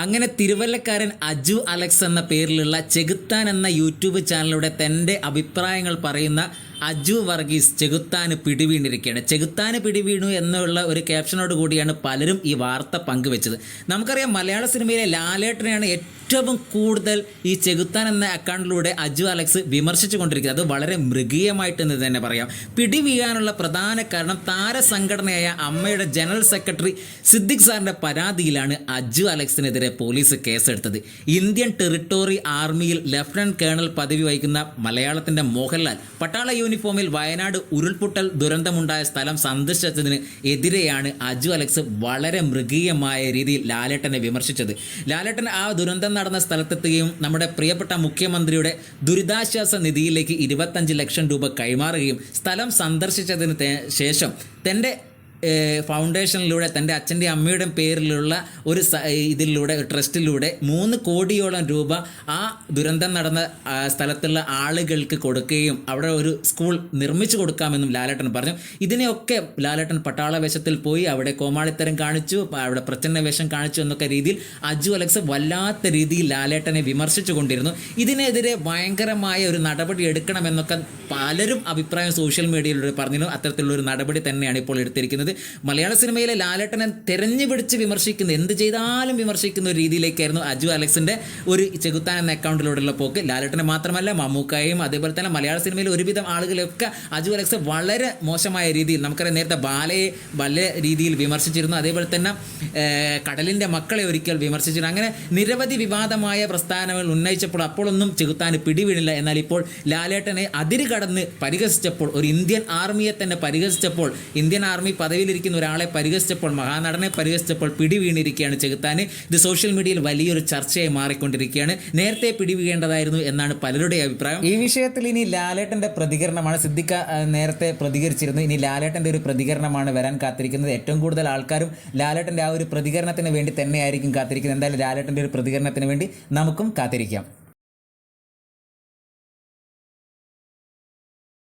അങ്ങനെ തിരുവല്ലക്കാരൻ അജു അലക്സ് എന്ന പേരിലുള്ള ചെകുത്താൻ എന്ന യൂട്യൂബ് ചാനലിലൂടെ തന്റെ അഭിപ്രായങ്ങൾ പറയുന്ന അജു വർഗീസ് ചെകുത്താന് പിടിവീണിരിക്കുകയാണ്. ചെകുത്താന് പിടിവീണു എന്നുള്ള ഒരു ക്യാപ്ഷനോട് കൂടിയാണ് പലരും ഈ വാർത്ത പങ്കുവെച്ചത്. നമുക്കറിയാം മലയാള സിനിമയിലെ ലാലേട്ടനെയാണ് ഏറ്റവും കൂടുതൽ ഈ ചെകുത്താൻ എന്ന അക്കൗണ്ടിലൂടെ അജു അലക്സ് വിമർശിച്ചു കൊണ്ടിരിക്കുന്നത് അത് വളരെ മൃഗീയമായിട്ടെന്ന് തന്നെ പറയാം. പിടിവീഴാനുള്ള പ്രധാന കാരണം താരസംഘടനയായ അമ്മയുടെ ജനറൽ സെക്രട്ടറി സിദ്ദിഖ് സാറിന്റെ പരാതിയിലാണ് അജു അലക്സിനെതിരെ പോലീസ് കേസെടുത്തത്. ഇന്ത്യൻ ടെറിട്ടോറി ആർമിയിൽ ലഫ്റ്റനന്റ് കേണൽ പദവി വഹിക്കുന്ന മലയാളത്തിന്റെ മോഹൻലാൽ പട്ടാള യൂണിഫോമിൽ വയനാട് ഉരുൾപൊട്ടൽ ദുരന്തമുണ്ടായ സ്ഥലം സന്ദർശിച്ചതിന് എതിരെയാണ് അജു അലക്സ് വളരെ മൃഗീയമായ രീതിയിൽ ലാലേട്ടനെ വിമർശിച്ചത്. ലാലേട്ടൻ ആ ദുരന്തം നടന്ന സ്ഥലത്തെത്തുകയും നമ്മുടെ പ്രിയപ്പെട്ട മുഖ്യമന്ത്രിയുടെ ദുരിതാശ്വാസ നിധിയിലേക്ക് ഇരുപത്തഞ്ച് ലക്ഷം രൂപ കൈമാറുകയും സ്ഥലം സന്ദർശിച്ചതിന് ശേഷം തന്റെ ഫൗണ്ടേഷനിലൂടെ തന്റെ അച്ഛന്റെ അമ്മയുടെ പേരിലുള്ള ഒരു ഇതിലൂടെ ട്രസ്റ്റിലൂടെ മൂന്ന് കോടിയോളം രൂപ ആ ദുരന്തം നടന്ന സ്ഥലത്തുള്ള ആളുകൾക്ക് കൊടുക്കുകയും അവിടെ ഒരു സ്കൂൾ നിർമ്മിച്ചു കൊടുക്കാമെന്നും ലാലേട്ടൻ പറഞ്ഞു. ഇതിനെയൊക്കെ ലാലേട്ടൻ പട്ടാളവേഷത്തിൽ പോയി അവിടെ കോമാളിത്തരം കാണിച്ചു അവിടെ പ്രച്ഛന്ന വേഷം കാണിച്ചു എന്നൊക്കെ രീതിയിൽ അജു അലക്സ് വല്ലാത്ത രീതിയിൽ ലാലേട്ടനെ വിമർശിച്ചു കൊണ്ടിരുന്നു. ഇതിനെതിരെ ഭയങ്കരമായ ഒരു നടപടി എടുക്കണമെന്നൊക്കെ പലരും അഭിപ്രായം സോഷ്യൽ മീഡിയയിലൂടെ പറഞ്ഞിരുന്നു. അത്തരത്തിലുള്ള ഒരു നടപടി തന്നെയാണ് ഇപ്പോൾ എടുത്തിരിക്കുന്നത്. മലയാള സിനിമയിലെ ലാലേട്ടനെ തെരഞ്ഞു പിടിച്ച് വിമർശിക്കുന്ന എന്ത് ചെയ്താലും വിമർശിക്കുന്ന ഒരു രീതിയിലേക്കായിരുന്നു അജു അലക്സിന്റെ ഒരു ചെകുത്താൻ എന്ന അക്കൗണ്ടിലൂടെയുള്ള പോക്ക്. ലാലേട്ടനെ മാത്രമല്ല മമ്മൂക്കായും അതേപോലെ തന്നെ മലയാള സിനിമയിൽ ഒരുവിധം ആളുകളെയൊക്കെ അജു അലക്സ് വളരെ മോശമായ രീതിയിൽ നമുക്കറിയാം നേരത്തെ ബാലയെ വലിയ രീതിയിൽ വിമർശിച്ചിരുന്നു. അതേപോലെ തന്നെ കടലിന്റെ മക്കളെ ഒരിക്കൽ വിമർശിച്ചിരുന്നു. അങ്ങനെ നിരവധി വിവാദമായ പ്രസ്ഥാനങ്ങൾ ഉന്നയിച്ചപ്പോൾ അപ്പോഴൊന്നും ചെകുത്താന് പിടിവീണില്ല എന്നാൽ ഇപ്പോൾ ലാലേട്ടനെ അതിര് കടന്ന് പരിഹസിച്ചപ്പോൾ ഒരു ഇന്ത്യൻ ആർമിയെ തന്നെ പരിഹസിച്ചപ്പോൾ ഇന്ത്യൻ ആർമി പദവിയിലിരിക്കുന്ന ഒരാളെ പരിഹസിച്ചപ്പോൾ മഹാനടനെ പരിഹസിച്ചപ്പോൾ പിടിവീണിരിക്കുകയാണ് ചെകുത്താന്. ഇത് സോഷ്യൽ മീഡിയയിൽ വലിയൊരു ചർച്ചയായി മാറിക്കൊണ്ടിരിക്കുകയാണ്. നേരത്തെ പിടിവീഴേണ്ടതായിരുന്നു എന്നാണ് പലരുടെ അഭിപ്രായം. ഈ വിഷയത്തിൽ ഇനി ലാലേട്ടന്റെ പ്രതികരണമാണ് സിദ്ദിഖ നേരത്തെ പ്രതികരിച്ചിരുന്നു. ഇനി ലാലേട്ടന്റെ ഒരു പ്രതികരണമാണ് വരാൻ കാത്തിരിക്കുന്നത്. ഏറ്റവും കൂടുതൽ ആൾക്കാരും ലാലേട്ടന്റെ ആ ഒരു പ്രതികരണത്തിന് വേണ്ടി തന്നെയായിരിക്കും കാത്തിരിക്കുന്നത്. എന്തായാലും ലാലേട്ടന്റെ ഒരു പ്രതികരണത്തിന് വേണ്ടി നമുക്കും കാത്തിരിക്കാം.